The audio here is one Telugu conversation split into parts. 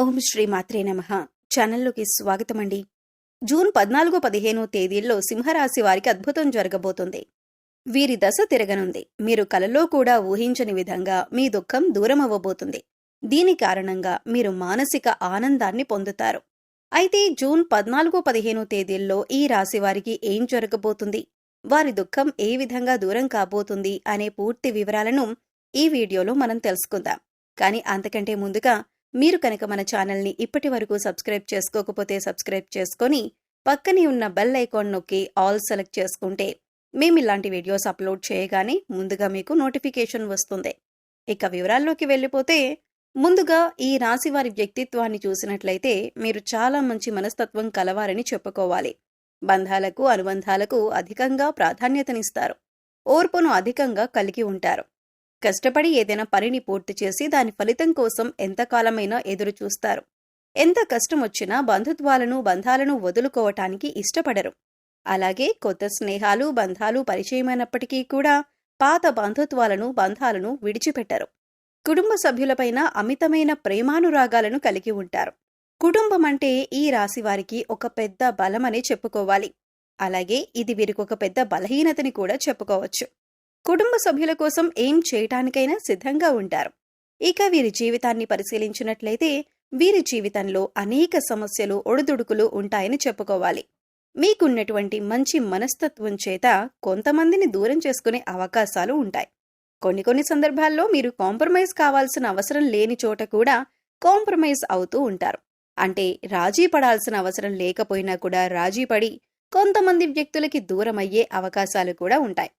ఓం శ్రీ మాత్రే నమ. ఛానల్లోకి స్వాగతం అండి జూన్ పద్నాలుగు పదిహేను తేదీల్లో సింహరాశి వారికి అద్భుతం జరగబోతుంది. వీరి దశ తిరగనుంది. మీరు కలలో కూడా ఊహించని విధంగా మీ దుఃఖం దూరం అవ్వబోతుంది దీని కారణంగా మీరు మానసిక ఆనందాన్ని పొందుతారు. అయితే జూన్ పద్నాలుగు పదిహేను తేదీల్లో ఈ రాశి వారికి ఏం జరగబోతుంది? వారి దుఃఖం ఏ విధంగా దూరం కాబోతుంది? అనే పూర్తి వివరాలను ఈ వీడియోలో మనం తెలుసుకుందాం. కానీ అంతకంటే ముందుగా మీరు కనుక మన ఛానల్ని ఇప్పటి వరకు సబ్స్క్రైబ్ చేసుకోకపోతే సబ్స్క్రైబ్ చేసుకొని పక్కనే ఉన్న బెల్ ఐకాన్ నొక్కి ఆల్ సెలెక్ట్ చేసుకుంటే మేము ఇలాంటి వీడియోస్ అప్లోడ్ చేయగానే ముందుగా మీకు నోటిఫికేషన్ వస్తుంది. ఇక వివరాల్లోకి వెళ్ళిపోతే ముందుగా ఈ రాశి వారి వ్యక్తిత్వాన్ని చూసినట్లయితే మీరు చాలా మంచి మనస్తత్వం కలవారని చెప్పుకోవాలి. బంధాలకు అనుబంధాలకు అధికంగా ప్రాధాన్యతనిస్తారు. ఓర్పును అధికంగా కలిగి ఉంటారు. కష్టపడి ఏదైనా పనిని పూర్తి చేసి దాని ఫలితం కోసం ఎంతకాలమైనా ఎదురు చూస్తారు ఎంత కష్టం వచ్చినా బంధుత్వాలను బంధాలను వదులుకోవటానికి ఇష్టపడరు. అలాగే కొత్త స్నేహాలు బంధాలు పరిచయమైనప్పటికీ కూడా పాత బంధుత్వాలను బంధాలను విడిచిపెట్టరు. కుటుంబ సభ్యులపైన అమితమైన ప్రేమానురాగాలను కలిగి ఉంటారు. కుటుంబం అంటే ఈ రాశి వారికి ఒక పెద్ద బలమని చెప్పుకోవాలి. అలాగే ఇది వీరికి ఒక పెద్ద బలహీనతని కూడా చెప్పుకోవచ్చు. కుటుంబ సభ్యుల కోసం ఏం చేయటానికైనా సిద్ధంగా ఉంటారు. ఇక వీరి జీవితాన్ని పరిశీలించినట్లయితే వీరి జీవితంలో అనేక సమస్యలు ఒడిదుడుకులు ఉంటాయని చెప్పుకోవాలి. మీకున్నటువంటి మంచి మనస్తత్వం చేత కొంతమందిని దూరం చేసుకునే అవకాశాలు ఉంటాయి. కొన్ని కొన్ని సందర్భాల్లో మీరు కాంప్రమైజ్ కావాల్సిన అవసరం లేని చోట కూడా కాంప్రమైజ్ అవుతూ ఉంటారు. అంటే రాజీ పడాల్సిన అవసరం లేకపోయినా కూడా రాజీ పడి కొంతమంది వ్యక్తులకి దూరం అయ్యే అవకాశాలు కూడా ఉంటాయి.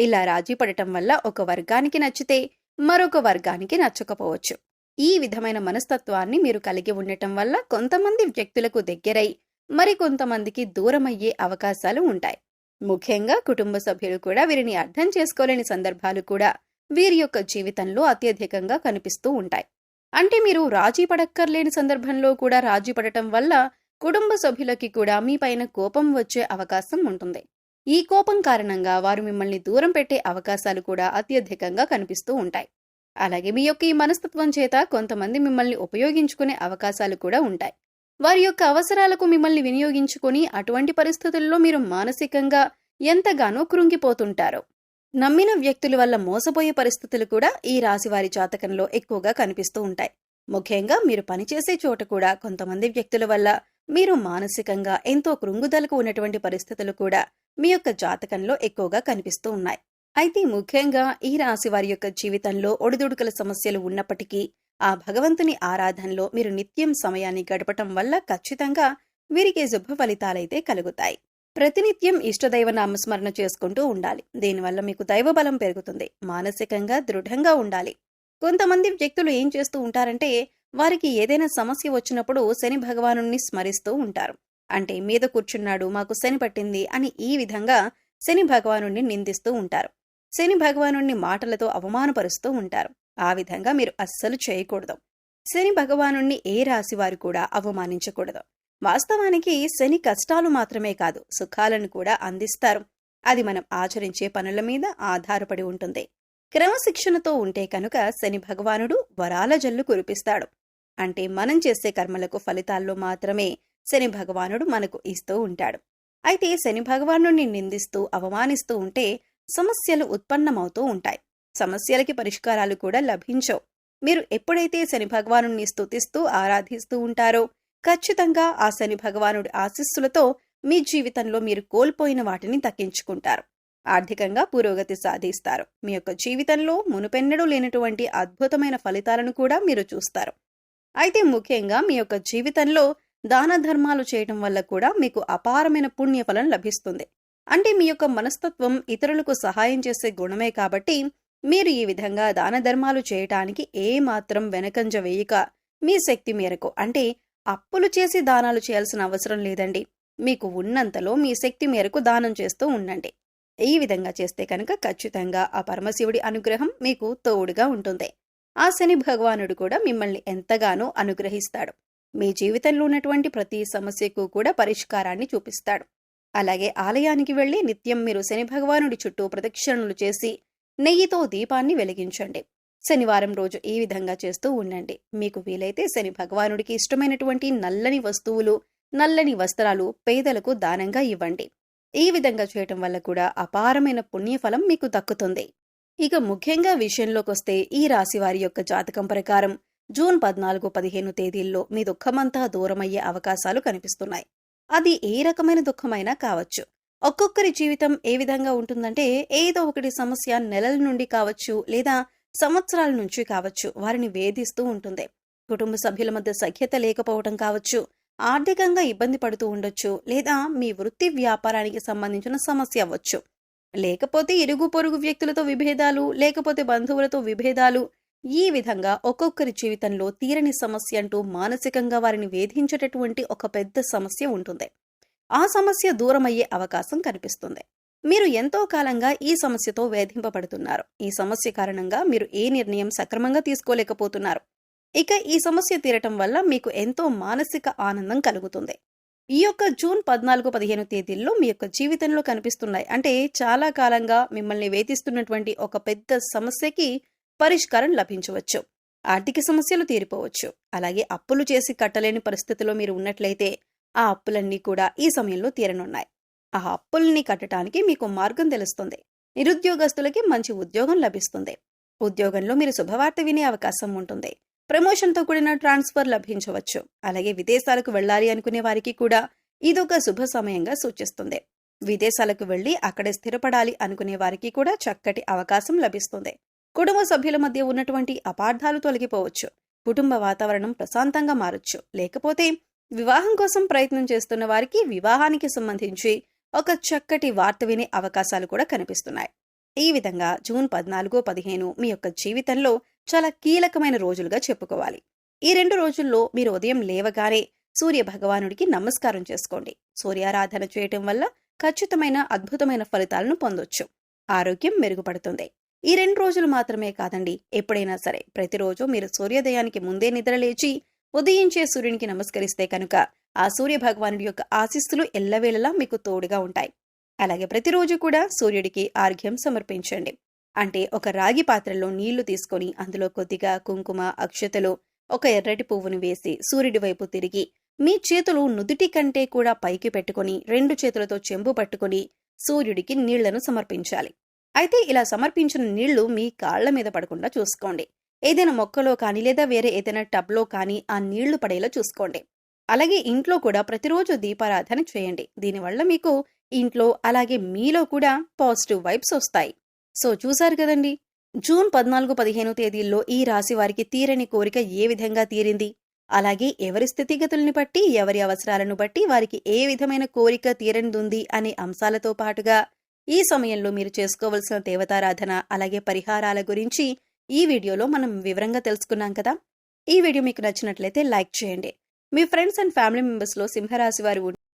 ఇలా రాజీ పడటం వల్ల ఒక వర్గానికి నచ్చితే మరొక వర్గానికి నచ్చకపోవచ్చు. ఈ విధమైన మనస్తత్వాన్ని మీరు కలిగి ఉండటం వల్ల కొంతమంది వ్యక్తులకు దగ్గరై మరికొంతమందికి దూరమయ్యే అవకాశాలు ఉంటాయి. ముఖ్యంగా కుటుంబ సభ్యులు కూడా వీరిని అర్థం చేసుకోలేని సందర్భాలు కూడా వీరి యొక్క జీవితంలో అత్యధికంగా కనిపిస్తూ ఉంటాయి. అంటే మీరు రాజీ పడక్కర్లేని సందర్భంలో కూడా రాజీ పడటం వల్ల కుటుంబ సభ్యులకి కూడా మీ పైన కోపం వచ్చే అవకాశం ఉంటుంది. ఈ కోపం కారణంగా వారు మిమ్మల్ని దూరం పెట్టే అవకాశాలు కూడా అత్యధికంగా కనిపిస్తూ ఉంటాయి. అలాగే మీ యొక్క ఈ మనస్తత్వం చేత కొంతమంది మిమ్మల్ని ఉపయోగించుకునే అవకాశాలు కూడా ఉంటాయి. వారి యొక్క అవసరాలకు మిమ్మల్ని వినియోగించుకొని అటువంటి పరిస్థితుల్లో మీరు మానసికంగా ఎంతగానో కృంగిపోతుంటారు. నమ్మిన వ్యక్తుల వల్ల మోసపోయే పరిస్థితులు కూడా ఈ రాశి వారి జాతకంలో ఎక్కువగా కనిపిస్తూ ఉంటాయి. ముఖ్యంగా మీరు పనిచేసే చోట కూడా కొంతమంది వ్యక్తుల వల్ల మీరు మానసికంగా ఎంతో కృంగుదలకు ఉన్నటువంటి పరిస్థితులు కూడా మీ యొక్క జాతకంలో ఎక్కువగా కనిపిస్తూ ఉన్నాయి. అయితే ముఖ్యంగా ఈ రాశి వారి యొక్క జీవితంలో ఒడిదుడుకుల సమస్యలు ఉన్నప్పటికీ ఆ భగవంతుని ఆరాధనలో మీరు నిత్యం సమయాన్ని గడపటం వల్ల ఖచ్చితంగా వీరికి శుభ ఫలితాలైతే కలుగుతాయి. ప్రతినిత్యం ఇష్టదైవ నామస్మరణ చేసుకుంటూ ఉండాలి. దీనివల్ల మీకు దైవబలం పెరుగుతుంది. మానసికంగా దృఢంగా ఉండాలి. కొంతమంది వ్యక్తులు ఏం చేస్తూ ఉంటారంటే వారికి ఏదైనా సమస్య వచ్చినప్పుడు శని భగవాను స్మరిస్తూ ఉంటారు. అంటే మీద కూర్చున్నాడు మాకు శని పట్టింది అని ఈ విధంగా శని భగవాను నిందిస్తూ ఉంటారు. శని భగవాను మాటలతో అవమానపరుస్తూ ఉంటారు. ఆ విధంగా మీరు అస్సలు చేయకూడదు. శని భగవాను ఏ రాశి వారు కూడా అవమానించకూడదు. వాస్తవానికి శని కష్టాలు మాత్రమే కాదు సుఖాలను కూడా అందిస్తారు. అది మనం ఆచరించే పనుల మీద ఆధారపడి ఉంటుంది. క్రమశిక్షణతో ఉంటే కనుక శని భగవానుడు వరాల జల్లు కురిపిస్తాడు. అంటే మనం చేసే కర్మలకు ఫలితాల్లో మాత్రమే శని భగవానుడు మనకు ఇస్తూ ఉంటాడు. అయితే శని భగవానుడిని నిందిస్తూ అవమానిస్తూ ఉంటే సమస్యలు ఉత్పన్నమవుతూ ఉంటాయి. సమస్యలకి పరిష్కారాలు కూడా లభించవు. మీరు ఎప్పుడైతే శని భగవానుణ్ణి స్తుతిస్తూ ఆరాధిస్తూ ఉంటారో ఖచ్చితంగా ఆ శని భగవానుడి ఆశీస్సులతో మీ జీవితంలో మీరు కోల్పోయిన వాటిని తగ్గించుకుంటారు. ఆర్థికంగా పురోగతి సాధిస్తారు. మీ యొక్క జీవితంలో మునుపెన్నడూ లేనటువంటి అద్భుతమైన ఫలితాలను కూడా మీరు చూస్తారు. అయితే ముఖ్యంగా మీ యొక్క జీవితంలో దాన ధర్మాలు చేయటం వల్ల కూడా మీకు అపారమైన పుణ్యఫలం లభిస్తుంది. అంటే మీ యొక్క మనస్తత్వం ఇతరులకు సహాయం చేసే గుణమే కాబట్టి మీరు ఈ విధంగా దాన ధర్మాలు చేయటానికి ఏమాత్రం వెనకంజ వేయక మీ శక్తి మేరకు అంటే అప్పులు చేసి దానాలు చేయాల్సిన అవసరం లేదండి. మీకు ఉన్నంతలో మీ శక్తి మేరకు దానం చేస్తూ ఉండండి. ఈ విధంగా చేస్తే కనుక ఖచ్చితంగా ఆ పరమశివుడి అనుగ్రహం మీకు తోడుగా ఉంటుంది. ఆ శని భగవానుడు కూడా మిమ్మల్ని ఎంతగానో అనుగ్రహిస్తాడు. మీ జీవితంలో ఉన్నటువంటి ప్రతి సమస్యకు కూడా పరిష్కారాన్ని చూపిస్తాడు. అలాగే ఆలయానికి వెళ్ళి నిత్యం మీరు శని భగవానుడి చుట్టూ ప్రదక్షిణలు చేసి నెయ్యితో దీపాన్ని వెలిగించండి. శనివారం రోజు ఈ విధంగా చేస్తూ ఉండండి. మీకు వీలైతే శని భగవానుడికి ఇష్టమైనటువంటి నల్లని వస్తువులు నల్లని వస్త్రాలు పేదలకు దానంగా ఇవ్వండి. ఈ విధంగా చేయటం వల్ల కూడా అపారమైన పుణ్యఫలం మీకు దక్కుతుంది. ఇక ముఖ్యంగా విషయంలోకొస్తే ఈ రాశి వారి యొక్క జాతకం ప్రకారం జూన్ పద్నాలుగు పదిహేను తేదీల్లో మీ దుఃఖమంతా దూరమయ్యే అవకాశాలు కనిపిస్తున్నాయి. అది ఏ రకమైన దుఃఖమైనా కావచ్చు. ఒక్కొక్కరి జీవితం ఏ విధంగా ఉంటుందంటే ఏదో ఒకటి సమస్య నెలల నుండి కావచ్చు లేదా సంవత్సరాల నుంచి కావచ్చు వారిని వేధిస్తూ ఉంటుంది. కుటుంబ సభ్యుల మధ్య సఖ్యత లేకపోవటం కావచ్చు ఆర్థికంగా ఇబ్బంది పడుతూ ఉండొచ్చు లేదా మీ వృత్తి వ్యాపారానికి సంబంధించిన సమస్య అవ్వచ్చు. లేకపోతే ఇరుగు పొరుగు వ్యక్తులతో విభేదాలు లేకపోతే బంధువులతో విభేదాలు ఈ విధంగా ఒక్కొక్కరి జీవితంలో తీరని సమస్య అంటూ మానసికంగా వారిని వేధించేటటువంటి ఒక పెద్ద సమస్య ఉంటుంది. ఆ సమస్య దూరమయ్యే అవకాశం కనిపిస్తుంది. మీరు ఎంతో కాలంగా ఈ సమస్యతో వేధింపబడుతున్నారు. ఈ సమస్య కారణంగా మీరు ఏ నిర్ణయం సక్రమంగా తీసుకోలేకపోతున్నారు. ఇక ఈ సమస్య తీరటం వల్ల మీకు ఎంతో మానసిక ఆనందం కలుగుతుంది. ఈ యొక్క జూన్ పద్నాలుగు పదిహేను తేదీల్లో మీ యొక్క జీవితంలో కనిపిస్తున్నాయి. అంటే చాలా కాలంగా మిమ్మల్ని వేధిస్తున్నటువంటి ఒక పెద్ద సమస్యకి పరిష్కారం లభించవచ్చు. ఆర్థిక సమస్యలు తీరిపోవచ్చు. అలాగే అప్పులు చేసి కట్టలేని పరిస్థితిలో మీరు ఉన్నట్లయితే ఆ అప్పులన్నీ కూడా ఈ సమయంలో తీరనున్నాయి. ఆ అప్పుల్ని కట్టడానికి మీకు మార్గం తెలుస్తుంది. నిరుద్యోగస్తులకి మంచి ఉద్యోగం లభిస్తుంది. ఉద్యోగంలో మీరు శుభవార్త వినే అవకాశం ఉంటుంది. ప్రమోషన్తో కూడిన ట్రాన్స్ఫర్ లభించవచ్చు. అలాగే విదేశాలకు వెళ్ళాలి అనుకునే వారికి కూడా ఇదొక శుభ సమయంగా సూచిస్తుంది. విదేశాలకు వెళ్ళి అక్కడే స్థిరపడాలి అనుకునే వారికి కూడా చక్కటి అవకాశం లభిస్తుంది. కుటుంబ సభ్యుల మధ్య ఉన్నటువంటి అపార్థాలు తొలగిపోవచ్చు. కుటుంబ వాతావరణం ప్రశాంతంగా మారొచ్చు. లేకపోతే వివాహం కోసం ప్రయత్నం చేస్తున్న వారికి వివాహానికి సంబంధించి ఒక చక్కటి వార్త వినే అవకాశాలు కూడా కనిపిస్తున్నాయి. ఈ విధంగా జూన్ పద్నాలుగు పదిహేను మీ యొక్క జీవితంలో చాలా కీలకమైన రోజులుగా చెప్పుకోవాలి. ఈ రెండు రోజుల్లో మీరు ఉదయం లేవగానే సూర్య భగవానుడికి నమస్కారం చేసుకోండి. సూర్యారాధన చేయటం వల్ల ఖచ్చితమైన అద్భుతమైన ఫలితాలను పొందొచ్చు. ఆరోగ్యం మెరుగుపడుతుంది. ఈ రెండు రోజులు మాత్రమే కాదండి. ఎప్పుడైనా సరే ప్రతిరోజు మీరు సూర్యోదయానికి ముందే నిద్రలేచి ఉదయించే సూర్యునికి నమస్కరిస్తే కనుక ఆ సూర్య భగవానుడి యొక్క ఆశీస్సులు ఎల్లవేళలా మీకు తోడుగా ఉంటాయి. అలాగే ప్రతిరోజు కూడా సూర్యుడికి ఆర్ఘ్యం సమర్పించండి. అంటే ఒక రాగి పాత్రలో నీళ్ళు తీసుకొని అందులో కొద్దిగా కుంకుమ అక్షతలు ఒక ఎర్రటి పువ్వును వేసి సూర్యుడి వైపు తిరిగి మీ చేతులు నుదుటి కంటే కూడా పైకి పెట్టుకొని రెండు చేతులతో చెంబు పట్టుకొని సూర్యుడికి నీళ్ళను సమర్పించాలి. అయితే ఇలా సమర్పించిన నీళ్ళు మీ కాళ్ళ మీద పడకుండా చూసుకోండి. ఏదైనా మొక్కలో కానీ లేదా వేరే ఏదైనా టబ్లో కానీ ఆ నీళ్ళు పడేలా చూసుకోండి. అలాగే ఇంట్లో కూడా ప్రతిరోజు దీపారాధన చేయండి. దీనివల్ల మీకు ఇంట్లో అలాగే మీలో కూడా పాజిటివ్ వైబ్స్ వస్తాయి. సో చూశారు కదండి! జూన్ పద్నాలుగు పదిహేను తేదీల్లో ఈ రాశి వారికి తీరని కోరిక ఏ విధంగా తీరింది? అలాగే ఎవరి స్థితిగతుల్ని బట్టి ఎవరి అవసరాలను బట్టి వారికి ఏ విధమైన కోరిక తీరనిదుంది అనే అంశాలతో పాటుగా ఈ సమయంలో మీరు చేసుకోవలసిన దేవతారాధన అలాగే పరిహారాల గురించి ఈ వీడియోలో మనం వివరంగా తెలుసుకున్నాం కదా. ఈ వీడియో మీకు నచ్చినట్లయితే లైక్ చేయండి. మీ ఫ్రెండ్స్ అండ్ ఫ్యామిలీ మెంబర్స్లో సింహరాశి వారు